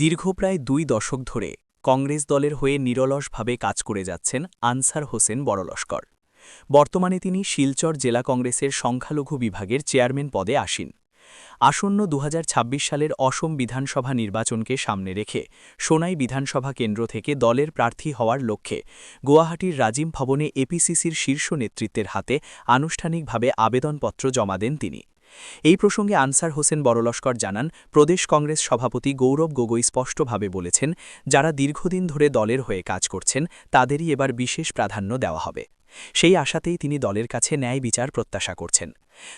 দীর্ঘ প্রায় দুই দশক ধরে কংগ্রেস দলের হয়ে নিরলসভাবে কাজ করে যাচ্ছেন আনসার হোসেন বড়লস্কর। বর্তমানে তিনি শিলচর জেলা কংগ্রেসের সংখ্যালঘু বিভাগের চেয়ারম্যান পদে আসীন। আসন্ন দুহাজার ছাব্বিশ সালের অসম বিধানসভা নির্বাচনকে সামনে রেখে সোনাই বিধানসভা কেন্দ্র থেকে দলের প্রার্থী হওয়ার লক্ষ্যে গুয়াহাটির রাজিম ভবনে এপিসিসির শীর্ষ নেতৃত্বের হাতে আনুষ্ঠানিকভাবে আবেদনপত্র জমা দেন তিনি। এই প্রসঙ্গে আনসার হোসেন বড়লস্কর জানান, প্রদেশ কংগ্রেস সভাপতি গৌরব গগৈ স্পষ্টভাবে বলেছেন, যারা দীর্ঘদিন ধরে দলের হয়ে কাজ করছেন, তাদেরই এবার বিশেষ প্রাধান্য দেওয়া হবে। সেই আশাতেই তিনি দলের কাছে ন্যায় বিচার প্রত্যাশা করছেন।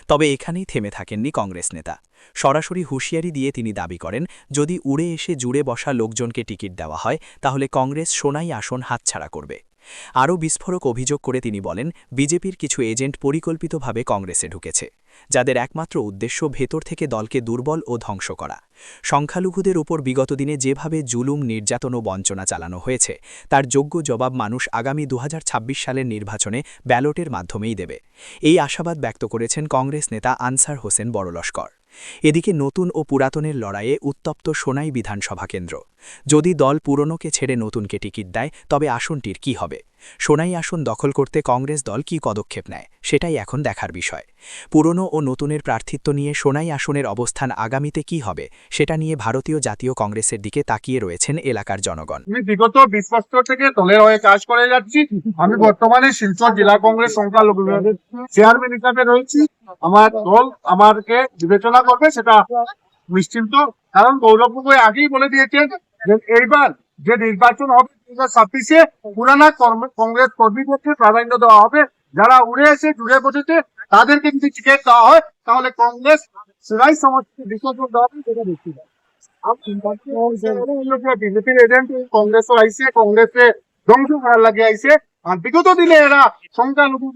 তবে এখানেই থেমে থাকেননি কংগ্রেস নেতা। সরাসরি হুঁশিয়ারি দিয়ে তিনি দাবি করেন, যদি উড়ে এসে জুড়ে বসা লোকজনকে টিকিট দেওয়া হয়, তাহলে কংগ্রেস সোনাই আসন হাতছাড়া করবে। আরও বিস্ফোরক অভিযোগ করে তিনি বলেন, বিজেপির কিছু এজেন্ট পরিকল্পিতভাবে কংগ্রেসে ঢুকেছে। যাদের একমাত্র উদ্দেশ্য ভেতর থেকে দলকে দুর্বল ও ধ্বংস করা। সংখ্যালঘুদের উপর বিগত দিনে যেভাবে জুলুম, নির্যাতন ও বঞ্চনা চালানো হয়েছে, তার যোগ্য জবাব মানুষ আগামী দু হাজার ছাব্বিশ সালের নির্বাচনে ব্যালটের মাধ্যমেই দেবে। এই আশাবাদ ব্যক্ত করেছেন কংগ্রেস নেতা আনসার হোসেন বড়লস্কর। এদিকে নতুন ও পুরাতনের লড়াইয়ে উত্তপ্ত সোনাই বিধানসভা কেন্দ্র। যদি দল পুরনোকে ছেড়ে নতুনকে টিকিট দেয়, তবে আসনটির কি হবে? সোনাই আসন দখল করতে কংগ্রেস দল কি পদক্ষেপ নেয়, সেটাই এখন দেখার বিষয়। পুরনো ও নতুনের প্রার্থিত্ব নিয়ে সোনাই আসনের অবস্থান আগামীতে কি হবে, সেটা নিয়ে ভারতীয় জাতীয় কংগ্রেসের দিকে তাকিয়ে রয়েছেন এলাকার জনগণ। আমি বিগত বিশ বছর থেকে দলের হয়ে কাজ করে যাচ্ছি। আমি বর্তমানে শিলচর জেলা কংগ্রেস সংখ্যালঘু বিভাগের চেয়ারম্যান হিসাবে রয়েছি। আমার দল আমাকে বিবেচনা করবে, সেটা নিশ্চিন্ত। কারণ গৌরব আগেই বলে দিয়েছেন যে এইবার যে নির্বাচন হবে ছাব্বিশে পুরানা কংগ্রেস কর্মীদেরকে প্রাধান্য দেওয়া হবে। যারা উড়ে এসে জুড়ে বসেছে, তাদেরকে যদি টিকিট দেওয়া হয়, তাহলে কংগ্রেস সেরাই বিসর্জন দেওয়া হবে আর বিগত দিনে এরা সংখ্যালঘুর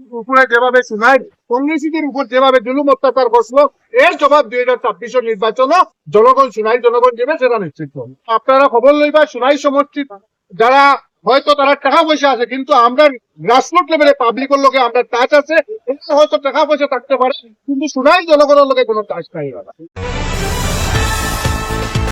যেভাবে শুনায় কংগ্রেসীদের উপর যেভাবে জুলুম অত্যাচার করছিল এর জবাব দুই হাজার ছাব্বিশের নির্বাচন জনগণ শুনাই জনগণ দেবে সেটা নিশ্চিত আপনারা খবর লইবা শুনাই সমষ্টির যারা হয়তো তারা টাকা পয়সা আছে, কিন্তু আমরা গ্রাসরুট লেভেলে পাবলিকের লোকে আমরা টাচ আছে হয়তো টাকা পয়সা থাকতে পারে, কিন্তু শুনাই জনগণের লোকে কোনো টাচ নাই